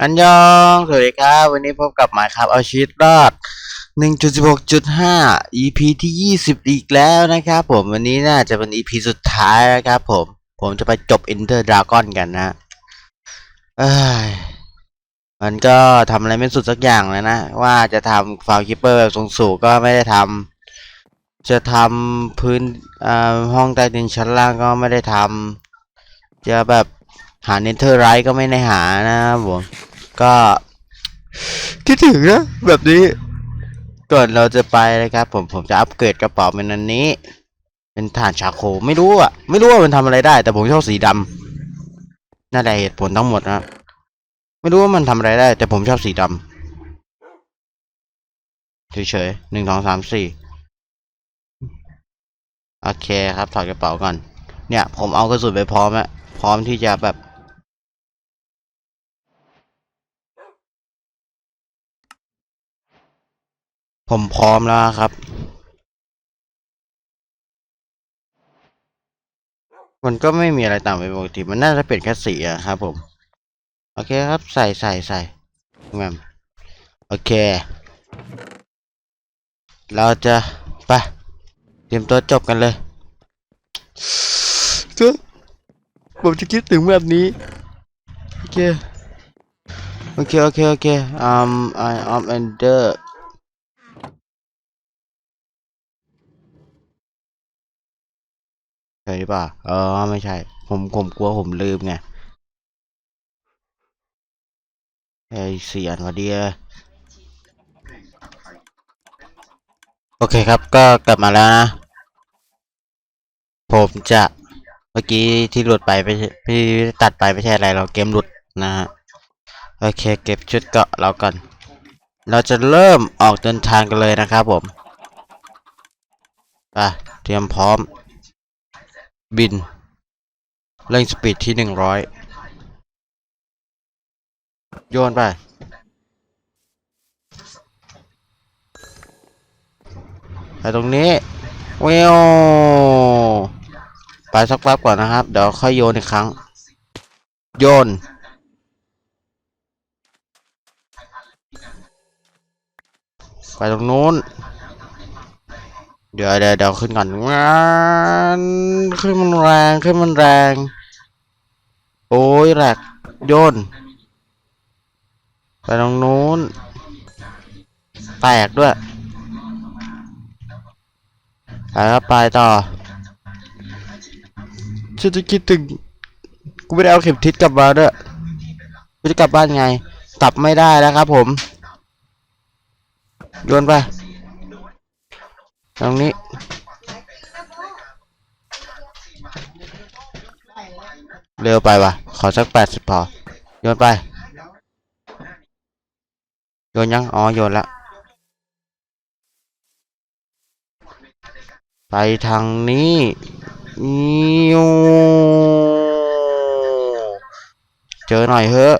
อันยอง สวัสดีครับ วันนี้พบกับหมายครับเอาชีวิตรอด 1.16.5 EP ที่ 20 อีกแล้วนะครับผม วันนี้น่าจะเป็น EP สุดท้ายนะครับผม ผมจะไปจบ Enter Dragon กันนะเอ้ยมันก็ทำอะไรไม่สุดสักอย่างเลยนะ ว่าจะทำฟาวคิปเปอร์แบบสูงๆก็ไม่ได้ทำจะทำพื้นอ่าห้องใต้ดินชั้นล่างก็ไม่ได้ทำจะแบบ หาเนเธอร์ไรก็ไม่ได้หานะครับผม ก็คิดถึงนะแบบนี้ ก่อนเราจะไปนะครับ ผมผมจะอัปเกรดกระเป๋าเป็นอันนี้ เป็นฐานชาโคไม่รู้อะ ไม่รู้ว่ามันทำอะไรได้ แต่ผมชอบสีดำน่าจะเหตุผลทั้งหมดนะไม่รู้ว่ามันทำอะไรได้ แต่ผมชอบสีดำเฉยๆหนึ่งสองสามสี่โอเคครับถอดกระเป๋าก่อน เนี่ย ผมเอากระสุนไปพร้อมแล้วพร้อมที่จะแบบ ผมพร้อมแล้วครับ มันก็ไม่มีอะไรต่างไปปกติ มันน่าจะเปลี่ยนแค่สีอะครับผม โอเคครับ ใส่ใส่ใส่แมมโอเค เราจะไปเตรียมตัวจบกันเลยก็ผมจะคิดถึงแบบนี้ โอเค โอเค โอเค โอเค um I am under ใช่หรือเปล่าเออไม่ใช่ ผมผมกลัวผมลืมไงไอเสียนวะเดีโอเคครับก็กลับมาแล้วนะ ผมจะเมื่อกี้ที่หลุดไปไม่ใช่พี่ตัดไปไม่ใช่อะไรเราเกมหลุดนะฮะโอเคเก็บชุดเกาะเราก่อน เราจะเริ่มออกเดินทางกันเลยนะครับผมไปเตรียมพร้อม บิน เร่งสปีดที่หนึ่งร้อยโยนไป ไปตรงนี้เววไปสักแป๊บก่อนนะครับ เดี๋ยวค่อยโยนอีกครั้ง โยน ไปตรงนู้น เดี๋ยวเดี๋ยวเดี๋ยวขึ้นก่อนงานขึ้นมันแรงขึ้นมันแรง โอ้ยแหลกโยน ไปตรงนู้น แตกด้วยไปครับไปต่อฉันจะคิดถึงกูไม่ได้เอาเข็มทิศกลับมาด้วยกูจะกลับบ้านไงกลับไม่ได้แล้วครับผมโยนไป ตรงนี้ เร็วไปว่ะ ขอสักแปดสิบพอ โยนไป โยนยัง อ๋อ โยนละ ไปทางนี้อิวเจอหน่อยเถอะ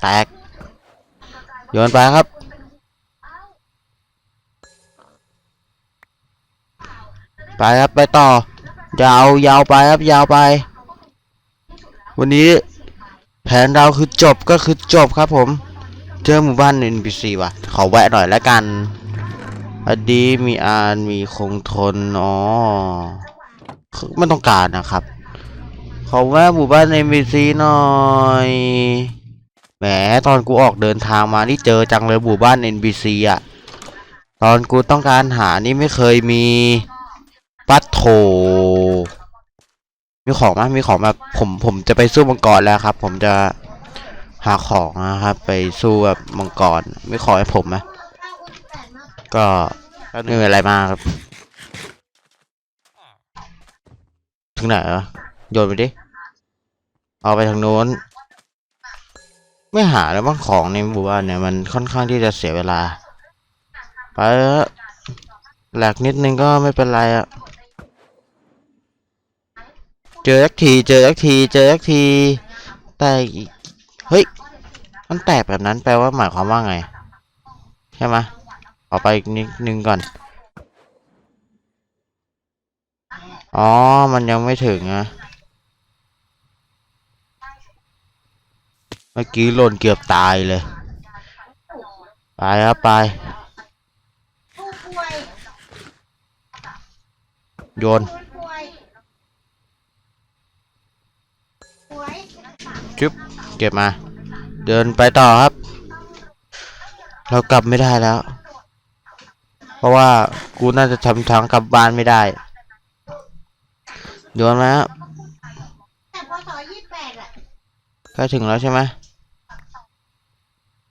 แตก โยนไปครับ ไปครับไปต่อยาวยาวไปครับยาวไป วันนี้แผนเราคือจบก็คือจบครับผม เจอหมู่บ้าน NPC ว่ะ ขอแวะหน่อยแล้วกันอดีมีอานมีคงทน อ๋อไม่ต้องการนะครับ ขอแวะหมู่บ้าน NPC หน่อย แหมตอนกูออกเดินทางมานี่เจอจังเลยหมู่บ้าน NPC อะ ตอนกูต้องการหานี่ไม่เคยมีปัดโถ มีของไหมมีของแบบผมผมจะไปสู้มังกรแล้วครับ ผมจะหาของนะครับ ไปสู้กับมังกรไม่ขอให้ผมไหมก็ไม่มีอะไรมากครับ ถึงไหนวะโยนไปดิ เอาไปทางโน้น ไม่หาแล้วบ้างของในหมู่บ้านเนี่ยมันค่อนข้างที่จะเสียเวลา ไปแหลกนิดนึงก็ไม่เป็นไรอะเจอสักทีเจอสักทีเจอสักที แต่เฮ้ยมันแตกแบบนั้นแปลว่าหมายความว่าไง ใช่ไหมยขอไปอีกนิดนึงก่อน อ๋อ มันยังไม่ถึงอะ เมื่อกี้หล่นเกือบตายเลย ไปครับไป โยนผู้ป่วยป่วยจึ๊บเก็บมา เดินไปต่อครับ เรากลับไม่ได้แล้ว เพราะว่ากูน่าจะทำทางกลับบ้านไม่ได้ โยนมาครับแต่พศยี่สิบแปดอะใกล้ถึงแล้วใช่ไหม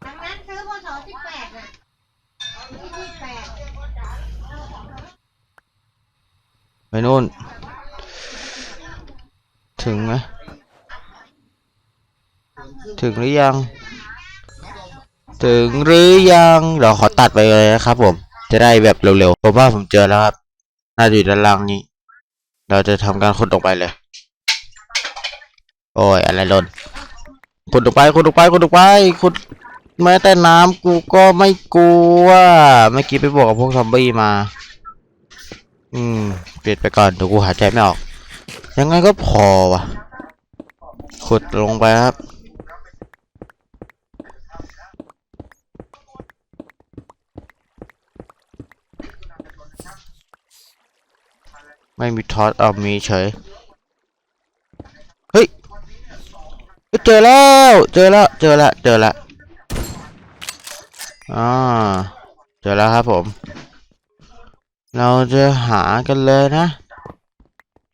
ทางนั้นซื้อพศสิบแปดน่ะยี่สิบแปด ไปนู่น ถึงไหมถึงหรือยัง ถึงหรือยังเดี๋ยวขอตัดไปเลยนะครับผม จะได้แบบเร็วๆผมว่าผมเจอแล้วครับน่าจะอยู่ด้านล่างนี้ เราจะทำการขุดลงไปเลย โอ้ยอะไรหล่นขุดลงไปขุดลงไปขุดลงไปขุดแม้แต่น้ำกูก็ไม่กลัวเมื่อกี้ไปบวกกับพวกซอมบี้มา อืม ปลี่ยนไปก่อนเดี๋ยวกูหายใจไม่ออก ยังไงก็พอวะขุดลงไปครับ ไม่มีทอสเอามีเฉย เฮ้ยเฮ้ยเจอแล้ว เจอแล้ว เจอแล้วเจอแล้วอ่า เจอแล้วครับผม เราจะหากันเลยนะ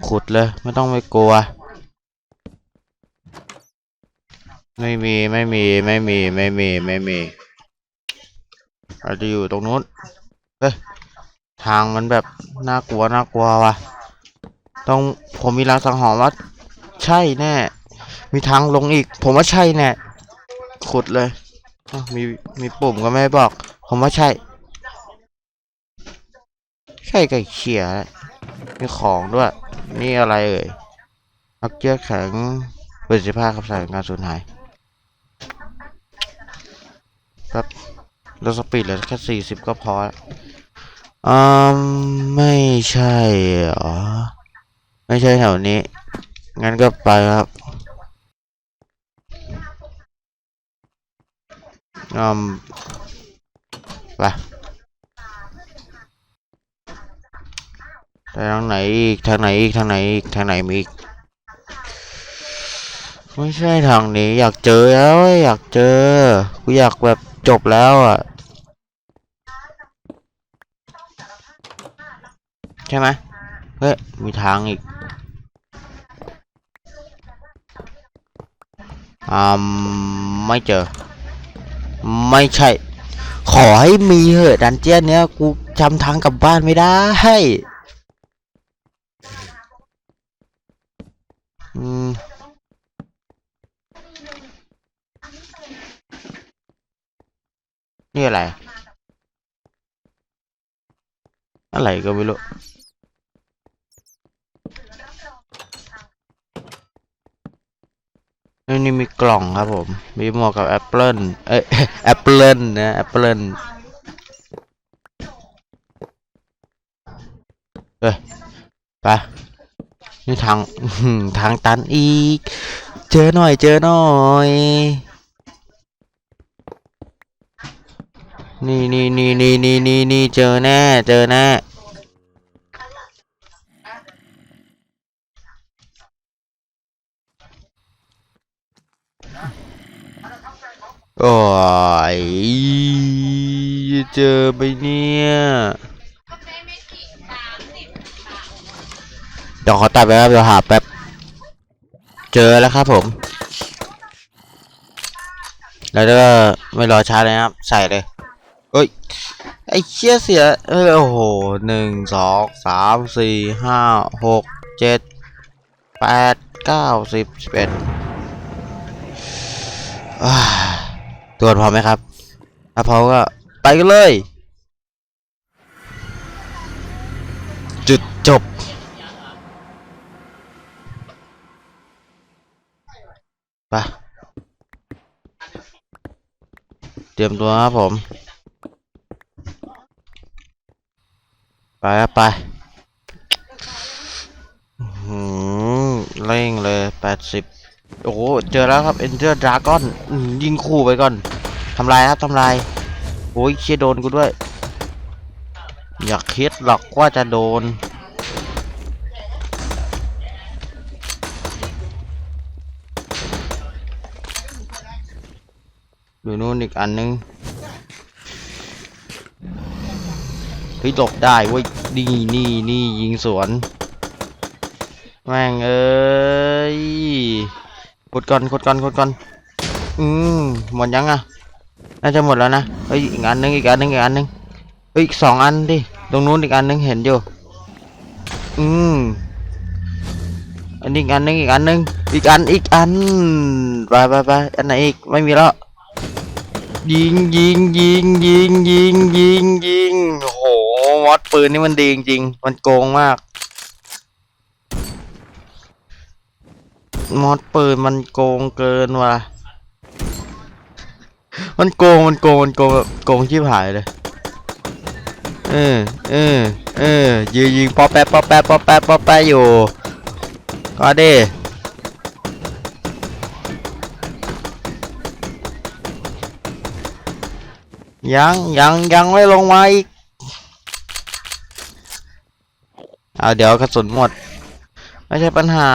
ขุดเลย ไม่ต้องไปกลัว ไม่มีไม่มีไม่มีไม่มีไม่มีเราจะอยู่ตรงนู้นเฮ้ยทางมันแบบน่ากลัวน่ากลัวว่ะ ต้องผมมีรางสังหรณ์ว่าใช่แน่ มีทางลงอีก ผมว่าใช่แน่ ขุดเลยมีมีปุ่มก็ไม่บอก ผมว่าใช่ ช่ไก่เขียะมีของด้วย นี่อะไรเอ่ยอักเจือแข็งเประสิทธิภาพขับสายการสูญหายครับเราสปีดเหลือแค่สี่สิบก็พออืมไม่ใช่เหรอ ไม่ใช่แถวนี้ งั้นก็ไปครับอืมไป ไป ทางไหนอีกทางไหนอีกทางไหนอีกทางไหนมีอีกไม่ใช่ทางนี้ อยากเจอแล้วเว้อยากเจอกูอยากแบบจบแล้วอะใช่ไหมเฮ้ยมีทางอีกอ่าไม่เจอ ไม่ใช่ ขอให้มีเหอะดันเจียนเนี้ยกูจำทางกลับบ้านไม่ได้ นี่อะไร อะไรก็ไม่รู้นี่นี่มีกล่องครับผม มีหมวกกับแอปเปิลเอ้ยแอปเปิลนะแอปเปิลเอ้ยไปนี่ทางทางตันอีก เจอหน่อยเจอหน่อย นี่นี่นี่นี่นี่นี่นี่เจอแน่ เจอแน่โอ้ยเจอไปเนี่ยเดี๋ยวขอตัดไปครับเดี๋ยวหาแป๊บ เจอแล้วครับผม แล้วก็ไม่รอช้าเลยครับ ใส่เลย เอ้ย ไอ้เชี่ยเสียเออโอ้โหหนึ่งสองสามสี่ห้าหกเจ็ดแปดเก้าสิบสิบเอ็ดอ่าตรวจพร้อมไหมครับ ถ้าพร้อมก็ไปกันเลย จุดจบ ไป เตรียมตัวครับผม ไปครับไปหือเร่งเลยแปดสิบโอ้โห เจอแล้วครับเอนเ r อร์ดราก้อนยิงคู่ไปก่อนทำลายครับทำลายโอ้ยเชี่ยโดนกูด้วย อยากคิดหรอกว่าจะโดน อยู่นู่นอีกอันนึง เฮ้ยหลบได้เว้ยนี่นี่นี่ยิงสวน แม่งเอ้ยกดก่อนกดก่อนกดก่อนอืมหมดยังอะน่าจะหมดแล้วนะเฮ้ยอีกอันนึงอีกอันนึงอีกอันนึงเฮ้ยอีกสองอันดิตรงนู้นอีกอันนึงเห็นอยู่อืมอันนี้อีกอันนึงอีกอันนึงอีกอันอีกอันไปไปไปอันไหนอีกไม่มีแล้วยิงยิงยิงยิงยิงยิงยิงโอ้โห มอดปืนนี่มันดีจริงๆ มันโกงมาก มอดปืนมันโกงเกินว่ะ มันโกงมันโกงมันโกงแบบโกงชิบหายเลย เออเออเออยิงยิงปอแปะปอแปะปอแปะปอแปะอยู่ ก็ดิยังยังยังไม่ลงมาอีก เอาเดี๋ยวกระสุนหมด ไม่ใช่ปัญหา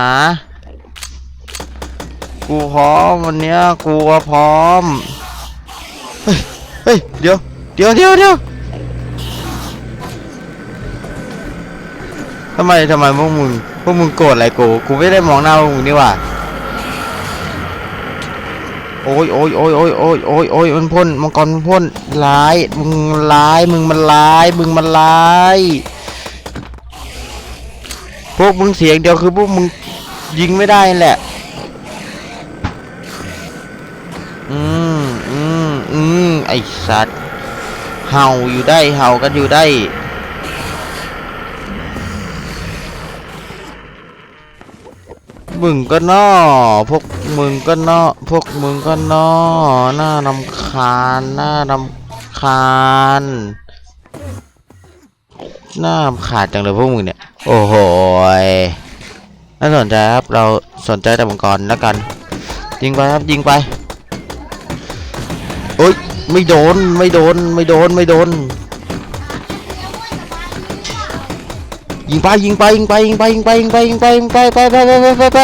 กูพร้อมวันเนี้ยกูก็พร้อม เฮ้ยเฮ้ยเดี๋ยวเดี๋ยวเดี๋ยวเดี๋ยวทำไมทำไมพวกมึงพวกมึงโกรธอะไรกูกูไม่ได้มองหน้าพวกมึงนี่หว่าโอ้ยโอ้ยโอ้ยโอ้ยโอ้ยโอ้ยโอ้ยมันพ่นมังกรมันพ่นร้ายมึงร้ายมึงมันร้ายมึงมันร้าย วกมึงเสียงเดียวคือพวกมึงยิงไม่ได้แหละ อืมอืมอืมไอสัตว์ เห่าอยู่ได้ เห่ากันอยู่ได้มึงก็นอพวกมึงก็นอพวกมึงก็นอหน้านำคาญหน้านำคาญหน้าขาดจังเลยพวกมึงเนี่ย โอ้โห น่าสนใจครับ เราสนใจแต่มังกรแล้วกัน ยิงไปครับ ยิงไปโอ้ย ไม่โดน ไม่โดน ไม่โดน ไม่โดน ยิงไป ยิงไป ยิงไป ยิงไป ยิงไป ยิงไป ยิงไป ยิงไป ไปไปไปไปไปไป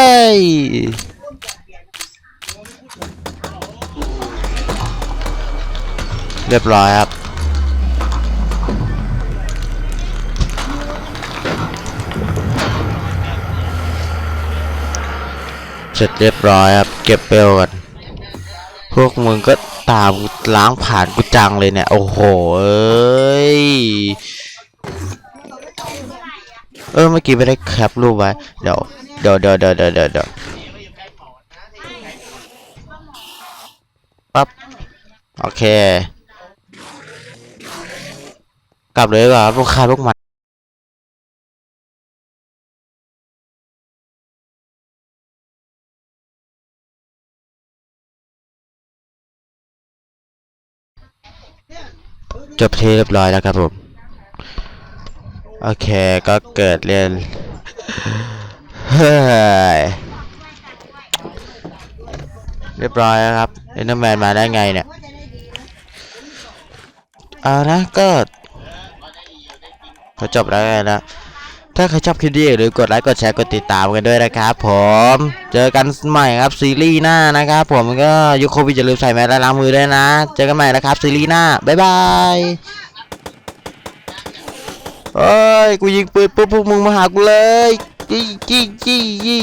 เรียบร้อยครับ เสร็จเรียบร้อยครับเก็บเปลวกันพวกมึงก็ตามล้างผ่านกูจังเลยเนี่ย โอ้โหเอ้ยเออเมื่อกี้ไม่ได้แคปรูปไว้เดี๋ยวเดี๋ยวเดี๋ยวเดี๋ยวเดี๋ยวเดี๋ยวปั๊บโอเค กลับเลยดีกว่าครับลูกค้าลูกมัน จบที่เรียบร้อยแล้วครับผม โอเคก็เกิดเรียนเฮ้ยเรียบร้อยแล้วครับเอนเดอร์แมนมาได้ไงเนี่ยเอานะก็พอจบแล้วไงนะ ถ้าใครชอบคลิปนี้อย่าลืมกดไลค์กดแชร์กดติดตามกันด้วยนะครับผมเจอกันใหม่ครับซีรีส์หน้านะครับผมก็ยุคโควิดอย่าลืมใส่แมสและล้างมือด้วยนะ เจอกันใหม่นะครับซีรีส์หน้าบ๊ายบายเอ้ยกูยิงปืนปุ๊บพวกมึงมาหากูเลยจี้จี้จี้จี้